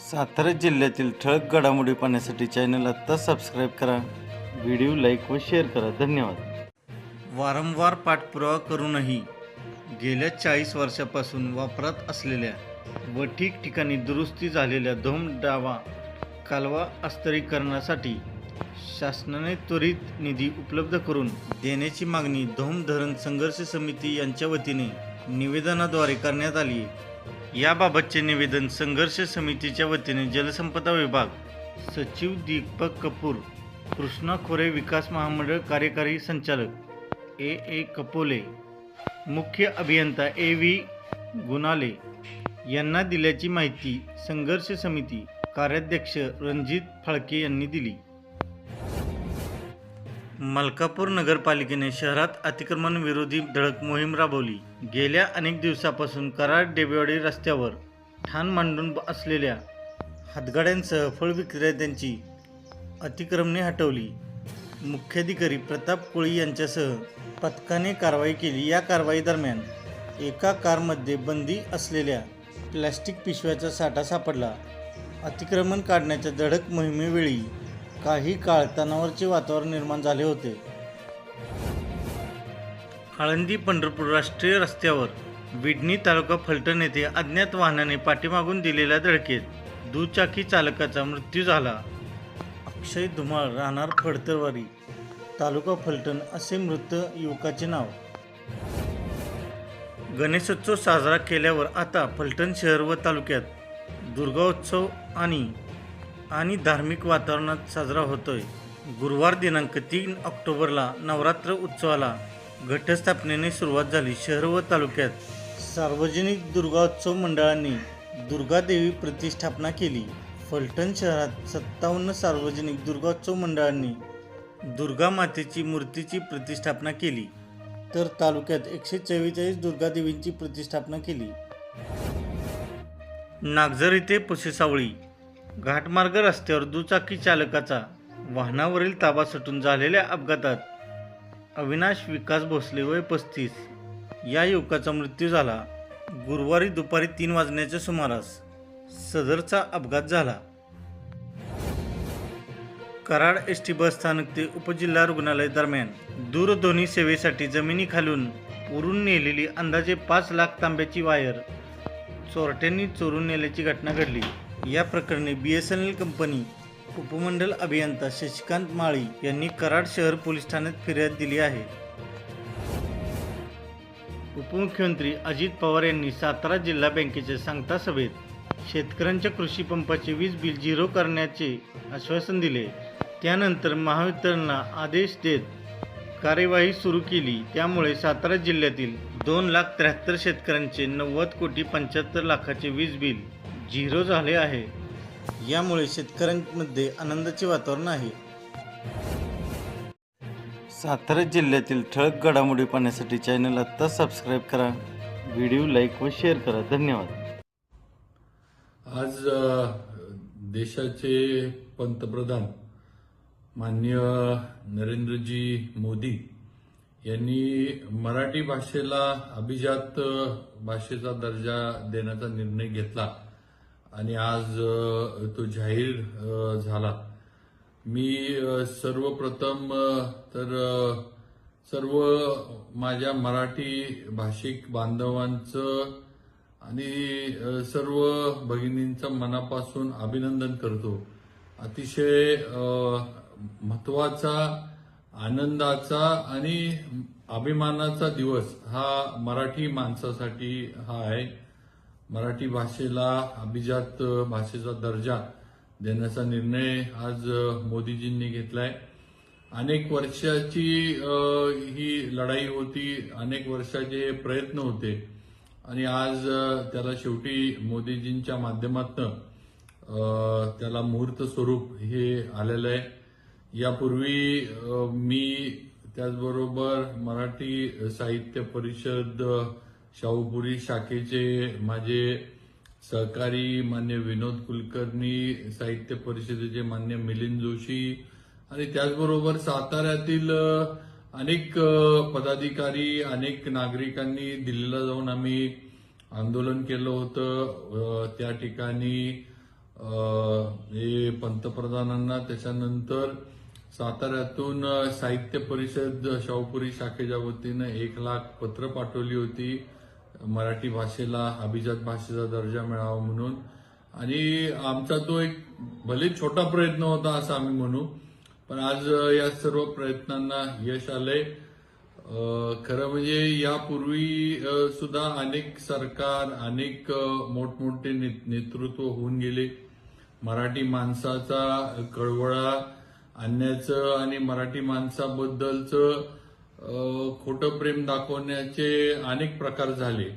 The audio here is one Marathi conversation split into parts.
सातारा जिल्ह्यातील ठळक घडामोडी पाहण्यासाठी चॅनल आत्ता सबस्क्राईब करा. व्हिडिओ लाईक व शेअर करा. धन्यवाद. वारंवार पाठपुरावा करूनही गेल्या चाळीस वर्षापासून वापरात असलेल्या व ठिकठिकाणी दुरुस्ती झालेल्या धोम डावा कालवा अस्तरीकरणासाठी शासनाने त्वरित निधी उपलब्ध करून देण्याची मागणी धोम धरण संघर्ष समिती यांच्या वतीने निवेदनाद्वारे करण्यात आली आहे. याबाबतचे निवेदन संघर्ष समितीच्या वतीने जलसंपदा विभाग सचिव दीपक कपूर कृष्णा खोरे विकास महामंडळ कार्यकारी संचालक ए ए कपोले मुख्य अभियंता ए व्ही गुणाले यांना दिल्याची माहिती संघर्ष समिती कार्याध्यक्ष रणजित फाळके यांनी दिली. मलकापूर नगरपालिकेने शहरात अतिक्रमण विरोधी धडक मोहीम राबवली. गेल्या अनेक दिवसापासून कराड डेबेवाडी रस्त्यावर ठाण मांडून असलेल्या हातगाड्यांसह फळ विक्रेत्यांची अतिक्रमणे हटवली. मुख्याधिकारी प्रताप कोळी यांच्यासह पथकाने कारवाई केली. या कारवाई दरम्यान एका कारमध्ये बंदी असलेल्या प्लॅस्टिक पिशव्याचा साठा सापडला. अतिक्रमण काढण्याच्या धडक मोहिमेवेळी काही काळ तणावाचे वातावरण निर्माण झाले होते. आळंदी पंढरपूर राष्ट्रीय रस्त्यावर विडणी तालुका फलटण येथे अज्ञात वाहनाने पाठीमागून दिलेल्या धडकेत दुचाकी चालकाचा मृत्यू झाला. अक्षय धुमाळ राहणार फडतरवारी तालुका फलटण असे मृत युवकाचे नाव. गणेशोत्सव साजरा केल्यावर आता फलटण शहर व तालुक्यात दुर्गोत्सव आणि आणि धार्मिक वातावरणात साजरा होतोय. गुरुवार दिनांक तीन ऑक्टोबरला नवरात्र उत्सवाला घटस्थापनेने सुरुवात झाली. शहर व तालुक्यात सार्वजनिक दुर्गोत्सव मंडळांनी दुर्गादेवी प्रतिष्ठापना केली. फलटण शहरात सत्तावन्न सार्वजनिक दुर्गोत्सव मंडळांनी दुर्गा मातेची मूर्तीची प्रतिष्ठापना केली. तर तालुक्यात एकशे चव्वेचाळीस दुर्गादेवींची प्रतिष्ठापना केली. नागझर येथे पशुसावळी घाटमार्ग रस्त्यावर दुचाकी चालकाचा वाहनावरील ताबा सुटून झालेल्या अपघातात अविनाश विकास भोसले वय पस्तीस. या युवकाचा मृत्यू झाला. गुरुवारी दुपारी तीन वाजण्याच्या सुमारास सदरचा अपघात झाला. कराड एस टी बस स्थानक ते उपजिल्हा रुग्णालय दरम्यान दूरध्वनी सेवेसाठी जमिनीखालून उरून नेलेली अंदाजे पाच लाख तांब्याची वायर चोरट्यांनी चोरून नेल्याची घटना घडली. या प्रकरणी B S N L company उपमंडल अभियंता शशिकांत माळी यांनी कराड शहर पोलीस ठाण्यात फिर्याद दिली आहे. उपमुख्यमंत्री अजित पवार यांनी सातारा जिल्हा बँकेच्या सांगता सभेत शेतकऱ्यांच्या कृषी पंपाचे वीज बिल झिरो करण्याचे आश्वासन दिले. त्यानंतर महावितरणला आदेश देत कार्यवाही सुरू केली. त्यामुळे सातारा जिल्ह्यातील दोन लाख त्र्याहत्तर शेतकऱ्यांचे नव्वद कोटी पंच्याहत्तर लाखाचे वीज बिल झिरो झाले आहे. यामुळे शेतकऱ्यांमध्ये आनंदाचे वातावरण आहे. सातारा जिल्ह्यातील ठळक घडामोडी पाहण्यासाठी चॅनल आत्ता सबस्क्राईब करा. व्हिडिओ लाईक व शेअर करा. धन्यवाद. आज देशाचे पंतप्रधान माननीय नरेंद्रजी मोदी यांनी मराठी भाषेला अभिजात भाषेचा दर्जा देण्याचा निर्णय घेतला. आणि आज तो जाहीर झाला. मी सर्वप्रथम तर सर्व माझ्या मराठी भाषिक बांधवांचं आणि सर्व भगिनींचं मनापासून अभिनंदन करतो. अतिशय महत्त्वाचा आनंदाचा आणि अभिमानाचा दिवस हा मराठी माणसासाठी हा आहे. मराठी भाषेला अभिजात भाषेचा दर्जा देण्याचा निर्णय आज मोदीजींनी घेतलाय. अनेक वर्षाची ही लढाई होती अनेक वर्षाचे प्रयत्न होते. आणि आज त्याला शेवटी मोदीजींच्या माध्यमातून त्याला मुहूर्त स्वरूप हे आलेलं आहे. यापूर्वी मी त्याचबरोबर मराठी साहित्य परिषद शाहूपुरी शाखेचे माझे सहकारी मान्य विनोद कुलकर्णी साहित्य परिषदेचे मान्य मिलिंद जोशी आणि त्याचबरोबर साताऱ्यातील अनेक पदाधिकारी अनेक नागरिकांनी दिल्लीला जाऊन आम्ही आंदोलन केलं होतं. त्या ठिकाणी हे पंतप्रधानांना त्याच्यानंतर साताऱ्यातून साहित्य परिषद शाहूपुरी शाखेच्या वतीनं एक लाख पत्र पाठवली होती. मराठी भाषेला अभिजात भाषेचा दर्जा मिळावा म्हणून. आणि आमचा तो एक भले छोटा प्रयत्न होता असं आम्ही म्हणू पण आज या सर्व प्रयत्नांना यश आलंय. खरं म्हणजे यापूर्वी सुद्धा अनेक सरकार अनेक मोठमोठे नेतृत्व होऊन गेले. मराठी माणसाचा कळवळा आणण्याचं आणि मराठी माणसाबद्दलचं खोटं प्रेम दाखवण्याचे अनेक प्रकार झाले.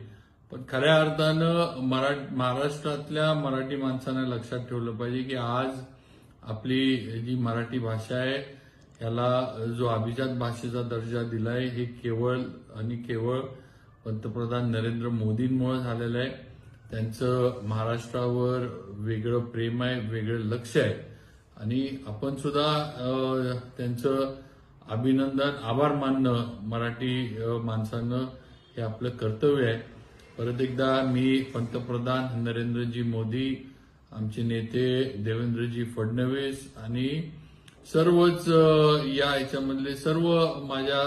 पण खऱ्या अर्थानं मरा महाराष्ट्रातल्या मराठी माणसानं लक्षात ठेवलं पाहिजे की आज आपली जी मराठी भाषा आहे याला जो अभिजात भाषेचा दर्जा दिलाय हे केवळ आणि केवळ पंतप्रधान नरेंद्र मोदींमुळे झालेलं आहे. त्यांचं महाराष्ट्रावर वेगळं प्रेम आहे वेगळं लक्ष आहे. आणि आपण सुद्धा त्यांचं अभिनंदन आभार मानणं मराठी माणसानं हे आपलं कर्तव्य आहे. परत एकदा मी पंतप्रधान नरेंद्रजी मोदी आमचे नेते देवेंद्रजी फडणवीस आणि सर्वच या याच्यामधले सर्व माझ्या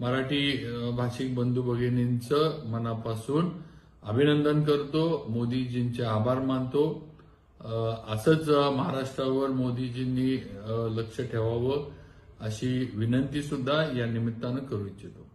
मराठी भाषिक बंधू भगिनींचं मनापासून अभिनंदन करतो. मोदीजींचे आभार मानतो. असंच महाराष्ट्रावर मोदीजींनी लक्ष ठेवावं. अशी विनंती सुद्धा या निमित्तानं करू इच्छितो.